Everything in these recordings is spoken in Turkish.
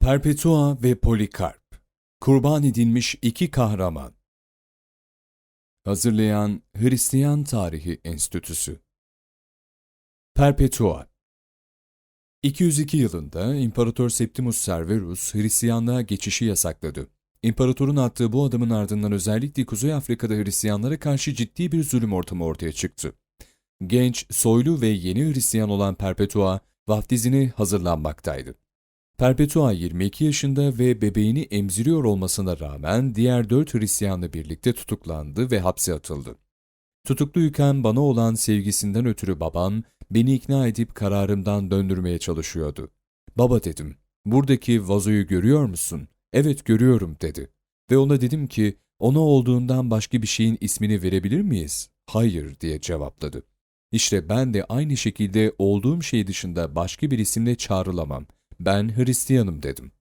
Perpetua ve Polikarp Kurban edilmiş iki kahraman Hazırlayan Hristiyan Tarihi Enstitüsü Perpetua 202 yılında İmparator Septimus Severus Hristiyanlığa geçişi yasakladı. İmparatorun attığı bu adımın ardından özellikle Kuzey Afrika'da Hristiyanlara karşı ciddi bir zulüm ortamı ortaya çıktı. Genç, soylu ve yeni Hristiyan olan Perpetua vaftizine hazırlanmaktaydı. Perpetua 22 yaşında ve bebeğini emziriyor olmasına rağmen diğer dört Hristiyanla birlikte tutuklandı ve hapse atıldı. Tutukluyken bana olan sevgisinden ötürü babam beni ikna edip kararımdan döndürmeye çalışıyordu. Baba dedim, buradaki vazoyu görüyor musun? Evet görüyorum dedi. Ve ona dedim ki, ona olduğundan başka bir şeyin ismini verebilir miyiz? Hayır diye cevapladı. İşte ben de aynı şekilde olduğum şey dışında başka bir isimle çağrılamam. Ben Hristiyanım dedim.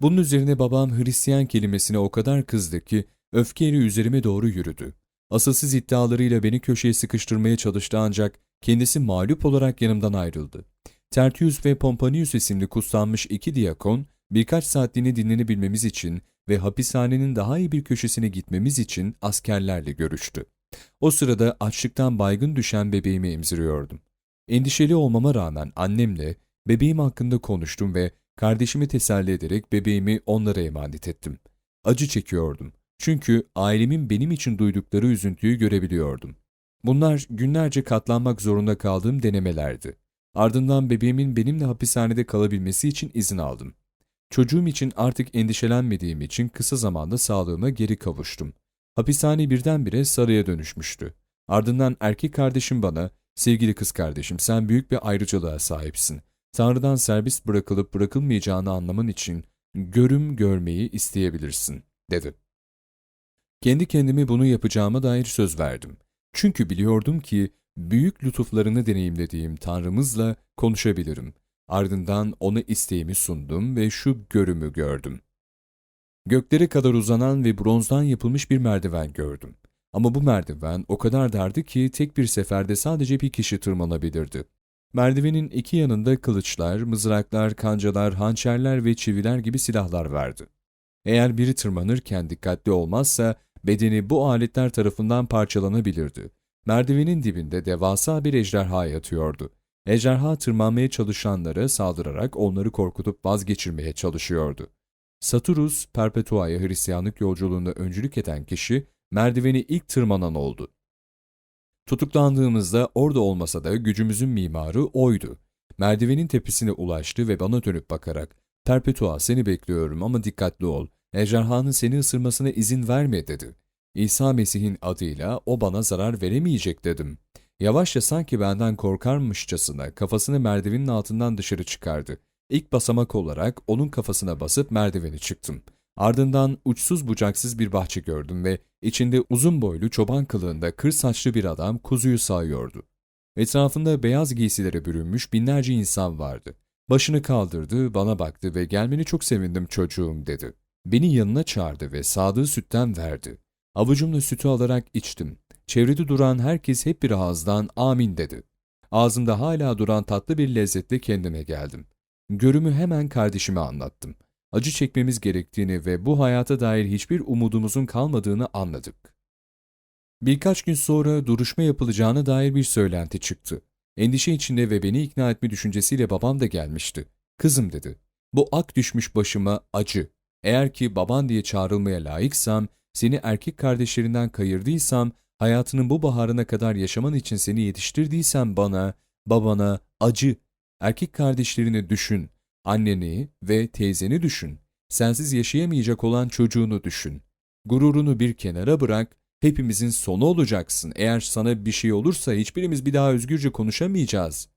Bunun üzerine babam Hristiyan kelimesine o kadar kızdı ki öfkeyle üzerime doğru yürüdü. Asılsız iddialarıyla beni köşeye sıkıştırmaya çalıştı ancak kendisi mağlup olarak yanımdan ayrıldı. Tertius ve Pomponius isimli kutsanmış iki diyakon birkaç saatliğine dinlenebilmemiz için ve hapishanenin daha iyi bir köşesine gitmemiz için askerlerle görüştü. O sırada açlıktan baygın düşen bebeğimi emziriyordum. Endişeli olmama rağmen annemle bebeğim hakkında konuştum ve kardeşimi teselli ederek bebeğimi onlara emanet ettim. Acı çekiyordum. Çünkü ailemin benim için duydukları üzüntüyü görebiliyordum. Bunlar günlerce katlanmak zorunda kaldığım denemelerdi. Ardından bebeğimin benimle hapishanede kalabilmesi için izin aldım. Çocuğum için artık endişelenmediğim için kısa zamanda sağlığıma geri kavuştum. Hapishane birdenbire saraya dönüşmüştü. Ardından erkek kardeşim bana, sevgili kız kardeşim sen büyük bir ayrıcalığa sahipsin. Tanrı'dan serbest bırakılıp bırakılmayacağını anlaman için görüm görmeyi isteyebilirsin, dedi. Kendi kendime bunu yapacağıma dair söz verdim. Çünkü biliyordum ki büyük lütuflarını deneyimlediğim Tanrımızla konuşabilirim. Ardından ona isteğimi sundum ve şu görümü gördüm. Göklere kadar uzanan ve bronzdan yapılmış bir merdiven gördüm. Ama bu merdiven o kadar dardı ki tek bir seferde sadece bir kişi tırmanabilirdi. Merdivenin iki yanında kılıçlar, mızraklar, kancalar, hançerler ve çiviler gibi silahlar vardı. Eğer biri tırmanırken dikkatli olmazsa bedeni bu aletler tarafından parçalanabilirdi. Merdivenin dibinde devasa bir ejderha yatıyordu. Ejderha tırmanmaya çalışanlara saldırarak onları korkutup vazgeçirmeye çalışıyordu. Saturus, Perpetua'ya Hristiyanlık yolculuğunda öncülük eden kişi, merdiveni ilk tırmanan oldu. Tutuklandığımızda orada olmasa da gücümüzün mimarı oydu. Merdivenin tepesine ulaştı ve bana dönüp bakarak, Perpetua seni bekliyorum ama dikkatli ol, ejderhanın seni ısırmasına izin verme dedi. İsa Mesih'in adıyla o bana zarar veremeyecek dedim. Yavaşça sanki benden korkarmışçasına kafasını merdivenin altından dışarı çıkardı. İlk basamak olarak onun kafasına basıp merdiveni çıktım. Ardından uçsuz bucaksız bir bahçe gördüm ve içinde uzun boylu çoban kılığında kır saçlı bir adam kuzuyu sağıyordu. Etrafında beyaz giysilere bürünmüş binlerce insan vardı. Başını kaldırdı, bana baktı ve gelmeni çok sevindim çocuğum dedi. Beni yanına çağırdı ve sağdığı sütten verdi. Avucumla sütü alarak içtim. Çevrede duran herkes hep bir ağızdan amin dedi. Ağzımda hala duran tatlı bir lezzetle kendime geldim. Görümü hemen kardeşime anlattım. Acı çekmemiz gerektiğini ve bu hayata dair hiçbir umudumuzun kalmadığını anladık. Birkaç gün sonra duruşma yapılacağına dair bir söylenti çıktı. Endişe içinde ve beni ikna etme düşüncesiyle babam da gelmişti. Kızım dedi, bu ak düşmüş başıma acı. Eğer ki baban diye çağrılmaya layıksam, seni erkek kardeşlerinden kayırdıysam, hayatının bu baharına kadar yaşaman için seni yetiştirdiysem bana, babana acı Erkek kardeşlerini düşün, anneni ve teyzeni düşün. Sensiz yaşayamayacak olan çocuğunu düşün. Gururunu bir kenara bırak, hepimizin sonu olacaksın. Eğer sana bir şey olursa hiçbirimiz bir daha özgürce konuşamayacağız.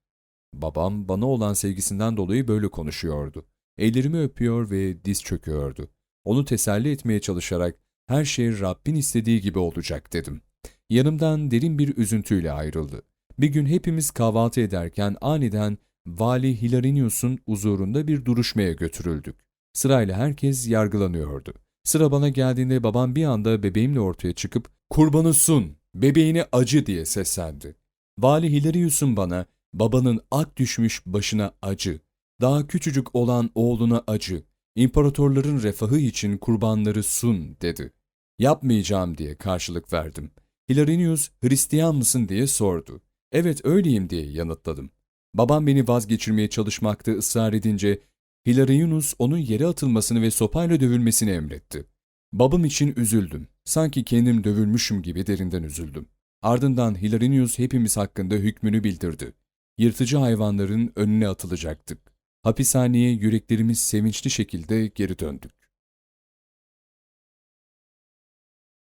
Babam bana olan sevgisinden dolayı böyle konuşuyordu. Ellerimi öpüyor ve diz çöküyordu. Onu teselli etmeye çalışarak her şey Rabbin istediği gibi olacak dedim. Yanımdan derin bir üzüntüyle ayrıldı. Bir gün hepimiz kahvaltı ederken aniden Vali Hilarinius'un huzurunda bir duruşmaya götürüldük. Sırayla herkes yargılanıyordu. Sıra bana geldiğinde babam bir anda bebeğimle ortaya çıkıp ''Kurbanı sun, bebeğine acı'' diye seslendi. Vali Hilarius'un bana ''Babanın ak düşmüş başına acı, Daha küçücük olan oğluna acı, imparatorların refahı için kurbanları sun dedi. Yapmayacağım diye karşılık verdim. Hilarinius Hristiyan mısın diye sordu. Evet öyleyim diye yanıtladım. Babam beni vazgeçirmeye çalışmakta ısrar edince Hilarionius onun yere atılmasını ve sopayla dövülmesini emretti. Babam için üzüldüm. Sanki kendim dövülmüşüm gibi derinden üzüldüm. Ardından Hilarinius hepimiz hakkında hükmünü bildirdi. Yırtıcı hayvanların önüne atılacaktık. Hapishaneye yüreklerimiz sevinçli şekilde geri döndük.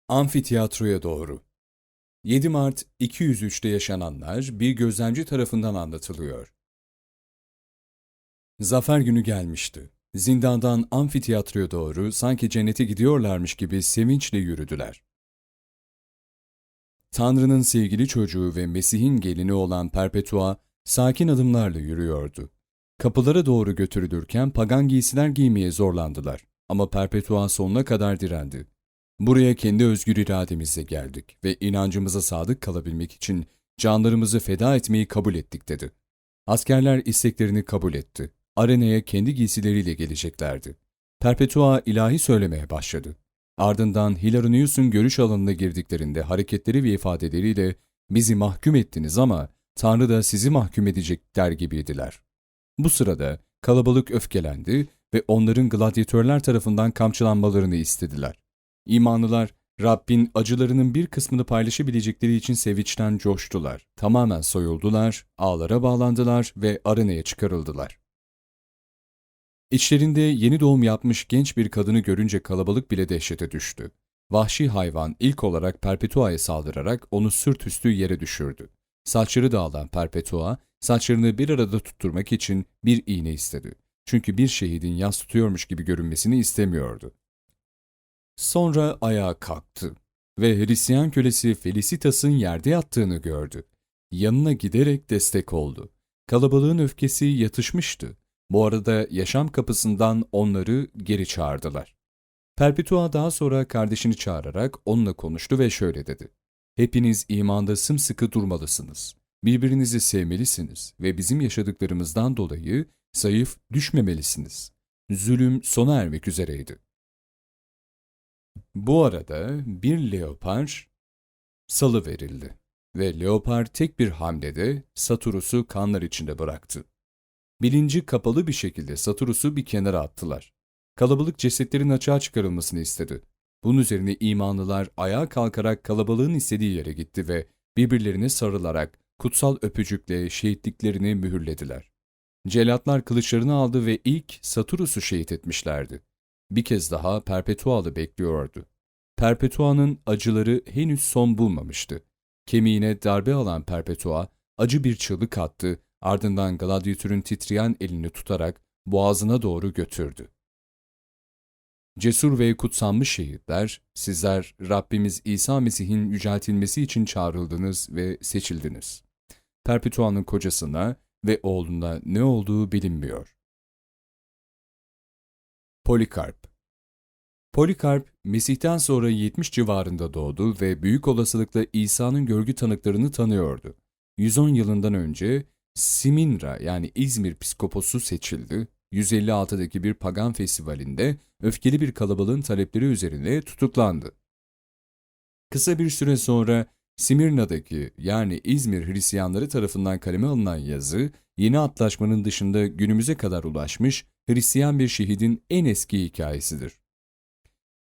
Amfiteyatroya doğru 7 Mart 203'te yaşananlar bir gözlemci tarafından anlatılıyor. Zafer günü gelmişti. Zindandan amfiteyatroya doğru sanki cennete gidiyorlarmış gibi sevinçle yürüdüler. Tanrı'nın sevgili çocuğu ve Mesih'in gelini olan Perpetua sakin adımlarla yürüyordu. Kapılara doğru götürülürken pagan giysiler giymeye zorlandılar ama Perpetua sonuna kadar direndi. Buraya kendi özgür irademizle geldik ve inancımıza sadık kalabilmek için canlarımızı feda etmeyi kabul ettik dedi. Askerler isteklerini kabul etti. Arenaya kendi giysileriyle geleceklerdi. Perpetua ilahi söylemeye başladı. Ardından Hilarinius'un görüş alanına girdiklerinde hareketleri ve ifadeleriyle bizi mahkum ettiniz ama Tanrı da sizi mahkum edecek der gibiydiler. Bu sırada kalabalık öfkelendi ve onların gladyatörler tarafından kamçılanmalarını istediler. İmanlılar, Rabbin acılarının bir kısmını paylaşabilecekleri için sevinçten coştular. Tamamen soyuldular, ağlara bağlandılar ve arenaya çıkarıldılar. İçlerinde yeni doğum yapmış genç bir kadını görünce kalabalık bile dehşete düştü. Vahşi hayvan ilk olarak Perpetua'ya saldırarak onu üstü yere düşürdü. Saçları dağılan Perpetua, saçlarını bir arada tutturmak için bir iğne istedi. Çünkü bir şehidin yas tutuyormuş gibi görünmesini istemiyordu. Sonra ayağa kalktı ve Hristiyan kölesi Felicitas'ın yerde yattığını gördü. Yanına giderek destek oldu. Kalabalığın öfkesi yatışmıştı. Bu arada yaşam kapısından onları geri çağırdılar. Perpetua daha sonra kardeşini çağırarak onunla konuştu ve şöyle dedi. Hepiniz imanda sımsıkı durmalısınız. Birbirinizi sevmelisiniz ve bizim yaşadıklarımızdan dolayı zayıf düşmemelisiniz. Zulüm sona ermek üzereydi. Bu arada bir leopar salı verildi ve leopar tek bir hamlede Saturus'u kanlar içinde bıraktı. Bilinci kapalı bir şekilde Saturus'u bir kenara attılar. Kalabalık cesetlerin açığa çıkarılmasını istedi. Bunun üzerine imanlılar ayağa kalkarak kalabalığın istediği yere gitti ve birbirlerine sarılarak kutsal öpücükle şehitliklerini mühürlediler. Celatlar kılıçlarını aldı ve ilk Saturus'u şehit etmişlerdi. Bir kez daha Perpetual'ı bekliyordu. Perpetua'nın acıları henüz son bulmamıştı. Kemiğine darbe alan Perpetua acı bir çığlık attı, ardından gladyatörün titreyen elini tutarak boğazına doğru götürdü. Cesur ve kutsanmış şehitler, sizler Rabbimiz İsa Mesih'in yüceltilmesi için çağrıldınız ve seçildiniz. Perpetua'nın kocasına ve oğluna ne olduğu bilinmiyor. Polikarp Polikarp, Mesih'ten sonra 70 civarında doğdu ve büyük olasılıkla İsa'nın görgü tanıklarını tanıyordu. 110 yılından önce Siminra yani İzmir psikoposu seçildi. 156'daki bir pagan festivalinde öfkeli bir kalabalığın talepleri üzerine tutuklandı. Kısa bir süre sonra Simirna'daki yani İzmir Hristiyanları tarafından kaleme alınan yazı, yeni atlaşmanın dışında günümüze kadar ulaşmış Hristiyan bir şehidin en eski hikayesidir.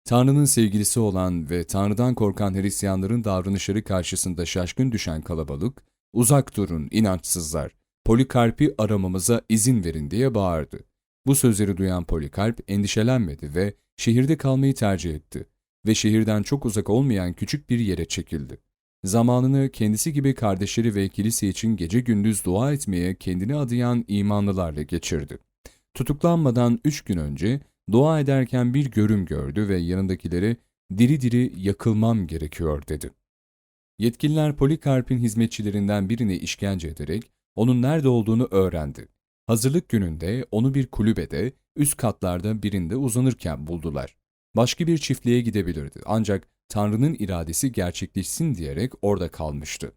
Tanrı'nın sevgilisi olan ve Tanrı'dan korkan Hristiyanların davranışları karşısında şaşkın düşen kalabalık, uzak durun inançsızlar, Polikarp'i aramamıza izin verin diye bağırdı. Bu sözleri duyan Polikarp endişelenmedi ve şehirde kalmayı tercih etti ve şehirden çok uzak olmayan küçük bir yere çekildi. Zamanını kendisi gibi kardeşleri ve kilise için gece gündüz dua etmeye kendini adayan imanlılarla geçirdi. Tutuklanmadan üç gün önce dua ederken bir görüm gördü ve yanındakileri diri diri yakılmam gerekiyor dedi. Yetkililer Polikarp'in hizmetçilerinden birini işkence ederek onun nerede olduğunu öğrendi. Hazırlık gününde onu bir kulübede, üst katlarda birinde uzanırken buldular. Başka bir çiftliğe gidebilirdi ancak Tanrı'nın iradesi gerçekleşsin diyerek orada kalmıştı.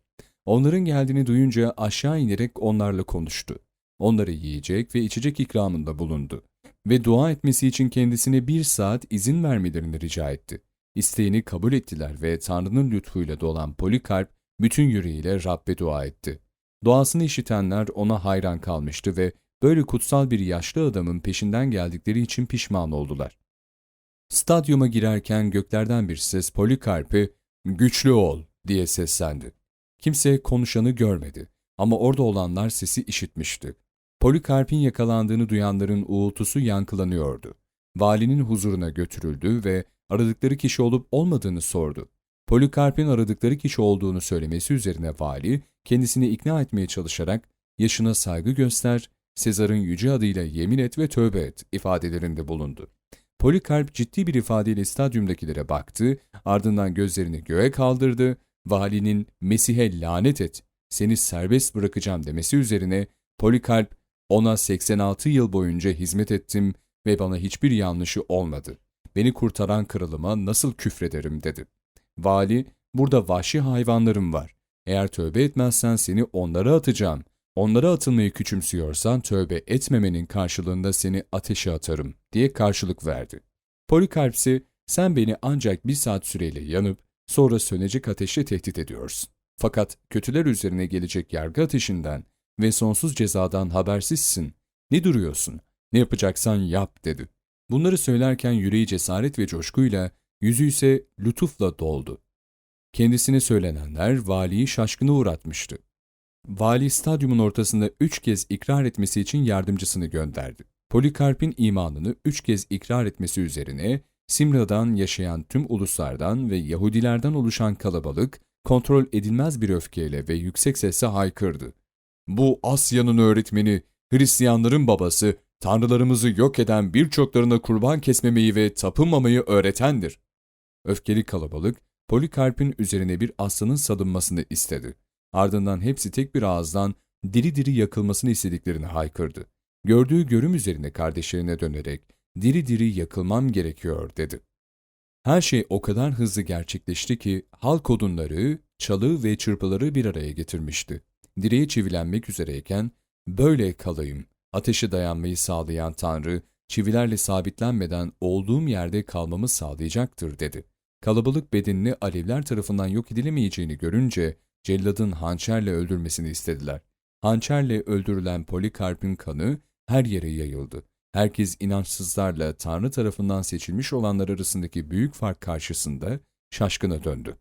Onların geldiğini duyunca aşağı inerek onlarla konuştu. onları yiyecek ve içecek ikramında bulundu ve dua etmesi için kendisine bir saat izin vermelerini rica etti. İsteğini kabul ettiler ve Tanrı'nın lütfuyla dolan Polikarp bütün yüreğiyle Rabbe dua etti. Duasını işitenler ona hayran kalmıştı ve böyle kutsal bir yaşlı adamın peşinden geldikleri için pişman oldular. Stadyuma girerken göklerden bir ses Polikarp'e "Güçlü ol." diye seslendi. Kimse konuşanı görmedi ama orada olanlar sesi işitmişti. Polikarp'in yakalandığını duyanların uğultusu yankılanıyordu. Valinin huzuruna götürüldü ve aradıkları kişi olup olmadığını sordu. Polikarp'in aradıkları kişi olduğunu söylemesi üzerine vali, kendisini ikna etmeye çalışarak yaşına saygı göster, Sezar'ın yüce adıyla yemin et ve tövbe et ifadelerinde bulundu. Polikarp ciddi bir ifadeyle stadyumdakilere baktı, ardından gözlerini göğe kaldırdı, valinin Mesih'e lanet et, seni serbest bırakacağım demesi üzerine Polikarp, ona 86 yıl boyunca hizmet ettim ve bana hiçbir yanlışı olmadı. Beni kurtaran kralıma nasıl küfrederim dedi. Vali, burada vahşi hayvanlarım var. Eğer tövbe etmezsen seni onlara atacağım. Onlara atılmayı küçümsüyorsan tövbe etmemenin karşılığında seni ateşe atarım diye karşılık verdi. Polikarp ise sen beni ancak bir saat süreyle yanıp sonra sönecek ateşle tehdit ediyorsun. Fakat kötüler üzerine gelecek yargı ateşinden ve sonsuz cezadan habersizsin. Ne duruyorsun? Ne yapacaksan yap dedi. Bunları söylerken yüreği cesaret ve coşkuyla, yüzü ise lütufla doldu. Kendisine söylenenler valiyi şaşkına uğratmıştı. Vali stadyumun ortasında üç kez ikrar etmesi için yardımcısını gönderdi. Polikarp'in imanını üç kez ikrar etmesi üzerine Simra'dan yaşayan tüm uluslardan ve Yahudilerden oluşan kalabalık kontrol edilmez bir öfkeyle ve yüksek sesle haykırdı. Bu Asya'nın öğretmeni, Hristiyanların babası, tanrılarımızı yok eden birçoklarına kurban kesmemeyi ve tapınmamayı öğretendir. Öfkeli kalabalık, Polikarp'in üzerine bir aslanın salınmasını istedi. Ardından hepsi tek bir ağızdan diri diri yakılmasını istediklerini haykırdı. Gördüğü görüm üzerine kardeşlerine dönerek, diri diri yakılmam gerekiyor dedi. Her şey o kadar hızlı gerçekleşti ki halk odunları, çalı ve çırpıları bir araya getirmişti. Direğe çivilenmek üzereyken, böyle kalayım, ateşe dayanmayı sağlayan Tanrı, çivilerle sabitlenmeden olduğum yerde kalmamı sağlayacaktır dedi. Kalabalık bedenini alevler tarafından yok edilemeyeceğini görünce celladın hançerle öldürmesini istediler. Hançerle öldürülen Polikarp'ın kanı her yere yayıldı. Herkes inançsızlarla Tanrı tarafından seçilmiş olanlar arasındaki büyük fark karşısında şaşkına döndü.